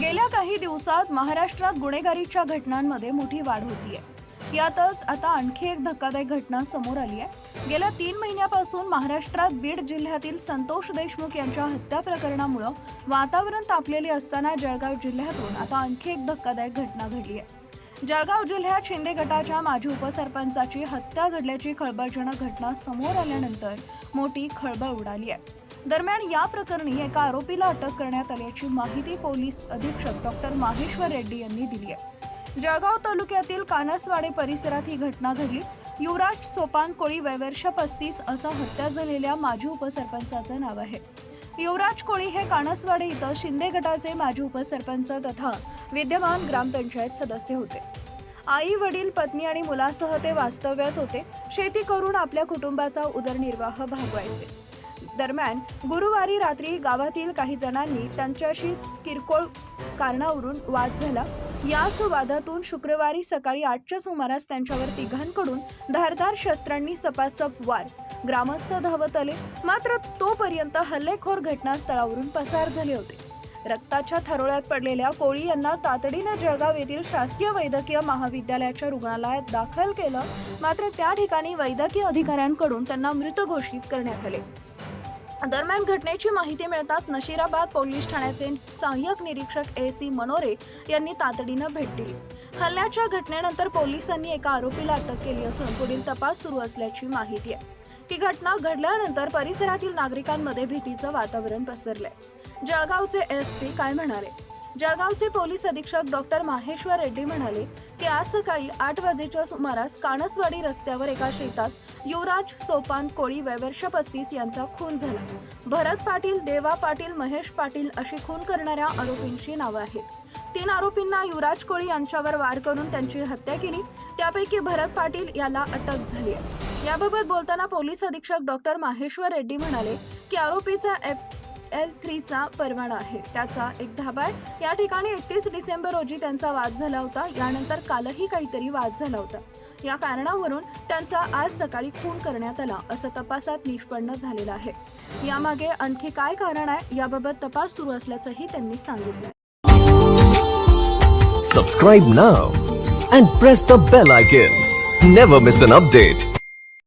गेल्या काही दिवसात महाराष्ट्रात गुन्हेगारीच्या घटनांमध्ये मोठी वाढ होतीये. यातच आता आणखी एक धक्कादायक घटना समोर आली आहे. गेल्या तीन महिन्यापासून महाराष्ट्रात बीड जिल्ह्यातील संतोष देशमुख यांच्या हत्या प्रकरणामुळं वातावरण तापलेले असताना जळगाव जिल्ह्यातून आता आणखी एक धक्कादायक घटना घडली आहे. जळगाव जिल्ह्यात शिंदे गटाच्या माजी उपसरपंचाची हत्या घडल्याची खळबळजनक घटना समोर आल्यानंतर मोठी खळबळ उडाली आहे. दरम्यान या प्रकरणी एका आरोपीला अटक करण्यात आल्याची माहिती पोलीस अधीक्षक डॉक्टर माहेश्वर रेड्डी यांनी दिली आहे. जळगाव तालुक्यातील कानसवाडे परिसरात ही घटना घडली. युवराज सोपान कोळी वयवर्ष पस्तीस असा हत्या झालेल्या माजी उपसरपंचाचं नाव आहे. युवराज कोळी हे कानसवाडे इथं शिंदे गटाचे माजी उपसरपंच तथा विद्यमान ग्रामपंचायत सदस्य होते. आई वडील पत्नी आणि मुलासह ते वास्तव्यास होते. शेती करून आपल्या कुटुंबाचा उदरनिर्वाह भागवायचे. दरम्यान गुरुवारी रात्री गावातील काही जणांनी त्यांच्याशी किरकोळ कारणावरून वाद झाला. याच वादातून शुक्रवारी सकाळी आठच्या सुमारास त्यांच्यावर तिघांकडून धारदार शस्त्रांनी सपासप वार ग्रामस्थ धावत आले. मात्र तोपर्यंत हल्लेखोर घटनास्थळावरून पसार झाले होते. रक्ताच्या थरोळ्यात पडलेल्या कोळी यांना तातडीनं जळगाव येथील शासकीय वैद्यकीय महाविद्यालयाच्या रुग्णालयात दाखल केलं. मात्र त्या ठिकाणी वैद्यकीय अधिकाऱ्यांकडून त्यांना मृत घोषित करण्यात आले. दरम्यान घटनेची माहिती मिळताच नशिराबाद पोलीस ठाण्याचे सहाय्यक निरीक्षक ए सी मनोरे यांनी तातडीनं भेट दिली. हल्ल्याच्या घटनेनंतर पोलिसांनी एका आरोपीला अटक केली असून पुढील तपास सुरू असल्याची माहिती आहे. ही घटना घडल्यानंतर परिसरातील नागरिकांमध्ये भीतीचं वातावरण पसरलंय. जळगावचे एस पी काय म्हणाले? जळगावचे पोलीस अधीक्षक डॉक्टर माहेश्वर रेड्डी म्हणाले की आज सकाळी आठ वाजेच्या सुमारास कानसवाडी रस्त्यावर एका शेतात युवराज सोपान कोळी वैवर्ष पस्तीस यांचा खून झाला. भरत पाटील देवा पाटील महेश पाटील अशी खून करणाऱ्या आरोपींची नावं आहेत. तीन आरोपींना युवराज कोळी यांच्यावर वार करून त्यांची हत्या केली. त्यापैकी भरत पाटील याला अटक झाली आहे. याबाबत बोलताना पोलीस अधीक्षक डॉक्टर माहेश्वर रेड्डी म्हणाले की आरोपीचा एफ एल थ्रीचा परवाना आहे. त्याचा एक धाबा आहे या ठिकाणी एकतीस डिसेंबर रोजी त्यांचा वाद झाला होता. यानंतर कालही काहीतरी वाद झाला होता. या कारणावरून त्यांचा आज सकाळी खून करण्यात आला असं तपासात निष्पन्न झालेलं आहे. यामागे आणखी काय कारण आहे याबाबत तपास सुरू असल्याचंही त्यांनी सांगितलं. Subscribe now and press the bell icon never miss an update